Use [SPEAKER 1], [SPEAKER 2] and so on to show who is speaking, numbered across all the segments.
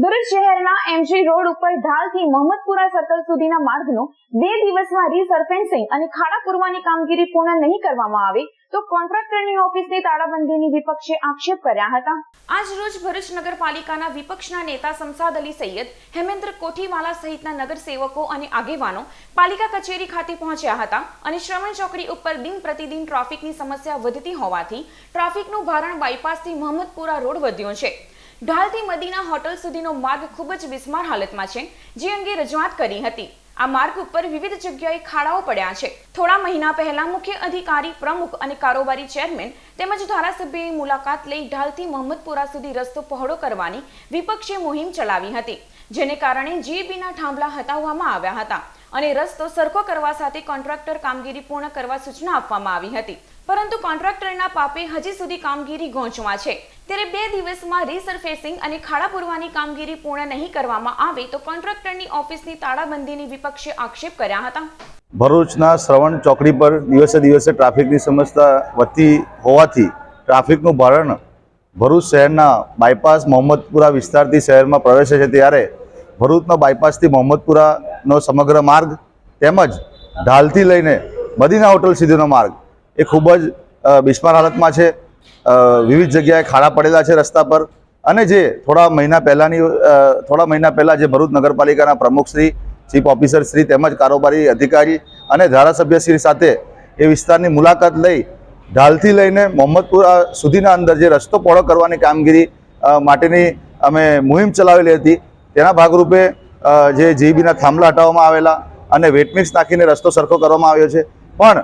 [SPEAKER 1] સુરત શહેરના MG road ઉપર ઢાલથી Mohammadpura circle સુધીના માર્ગનું બે દિવસમાં રીસર્ફેન્સિંગ અને ખાડા પૂરવાની કામગીરી પૂર્ણ નહીં કરવામાં આવે તો કોન્ટ્રાક્ટરની ઓફિસની તાળાબંધીની વિપક્ષે આક્ષેપ કર્યા હતા. આજ રોજ ભરૂચ નગરપાલિકાના વિપક્ષના નેતા સમસાદ અલી સૈયદ, હેમેન્દ્ર કોઠીવાલા સહિતના નગરસેવકો અને આગેવાનો પાલિકા કચેરી ખાતે પહોંચ્યા હતા અને શ્રવણ ચોકડી ઉપર દિન પ્રતિદિન ટ્રાફિકની સમસ્યા વધતી હોવાથી ટ્રાફિકનું ભારણ બાયપાસથી મોહમ્મદપુરા રોડ વધ્યો છે. ઢાલથી મદીના હોટલ સુધીનો માર્ગ ખૂબ જ બિસ્માર હાલતમાં છે, જે અંગે રજૂઆત કરી હતી. આ માર્ગ ઉપર વિવિધ જગ્યાએ ખાડાઓ પડ્યા છે. થોડા મહિના પહેલા મુખ્ય અધિકારી, પ્રમુખ અને કારોબારી ચેરમેન તેમજ ધારાસભ્યએ મુલાકાત લઈ ઢાલથી મોહમ્મદપુરા સુધી રસ્તો પહોળો કરવાની વિપક્ષે મુહિમ ચલાવી હતી, જેને કારણે જીબીના થાંભલા હટાવવામાં આવ્યા હતા. અને રસ્તો સરખો કરવા સાથે કોન્ટ્રાક્ટર કામગીરી પૂર્ણ કરવા સૂચના આપવામાં આવી હતી. પરંતુ કોન્ટ્રાક્ટરના પાપે હજી સુધી કામગીરી ગોંચવા છે. ત્યારે બે દિવસમાં રીસર્ફેસિંગ અને ખાડા પૂરવાની કામગીરી પૂર્ણ નહીં કરવામાં આવે તો કોન્ટ્રાક્ટરની ઓફિસની તાળાબંધીની વિપક્ષે આક્ષેપ કર્યા હતા.
[SPEAKER 2] ભરૂચના શ્રવણ ચોકડી પર દિવસે દિવસે ટ્રાફિકની સમસ્યા વધતી હોવાથી ટ્રાફિકનું ભારણ ભરૂચ શહેરના બાયપાસ મોહમ્મદપુરા વિસ્તારથી શહેરમાં પ્રવેશે છે ત્યારે ભરૂચના બાયપાસથી મોહમ્મદપુરાનો સમગ્ર માર્ગ તેમજ ઢાલથી લઈને મદીના હોટલ સુધીનો માર્ગ એ ખૂબ જ બિસ્માર હાલતમાં છે. વિવિધ જગ્યાએ ખાડા પડેલા છે રસ્તા પર અને જે થોડા મહિના પહેલાંની થોડા મહિના પહેલાં જે ભરૂચ નગરપાલિકાના પ્રમુખશ્રી ચીફ ઓફિસર શ્રી તેમજ કારોબારી અધિકારી અને ધારાસભ્યશ્રી સાથે એ વિસ્તારની મુલાકાત લઈ ઢાલથી લઈને મોહમ્મદપુરા સુધીના અંદર જે રસ્તો પહોળો કરવાની કામગીરી માટેની અમે મુહિમ ચલાવેલી હતી. તેના ભાગરૂપે જે જીબીના થાંભલા હટાવવામાં આવેલા અને વેટમિક્સ નાખીને રસ્તો સરખો કરવામાં આવ્યો છે. પણ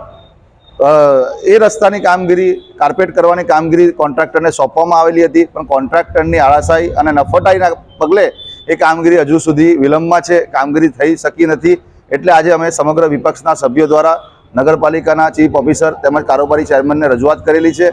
[SPEAKER 2] એ રસ્તાની કામગીરી કાર્પેટ કરવાની કામગીરી કોન્ટ્રાક્ટરને સોંપવામાં આવેલી હતી. પણ કોન્ટ્રાક્ટરની આળાશાહી અને નફટાઈના પગલે એ કામગીરી હજુ સુધી વિલંબમાં છે. કામગીરી થઈ શકી નથી. એટલે આજે અમે સમગ્ર વિપક્ષના સભ્યો દ્વારા નગરપાલિકાના ચીફ ઓફિસર તેમજ કારોબારી ચેરમેનને રજૂઆત કરેલી છે.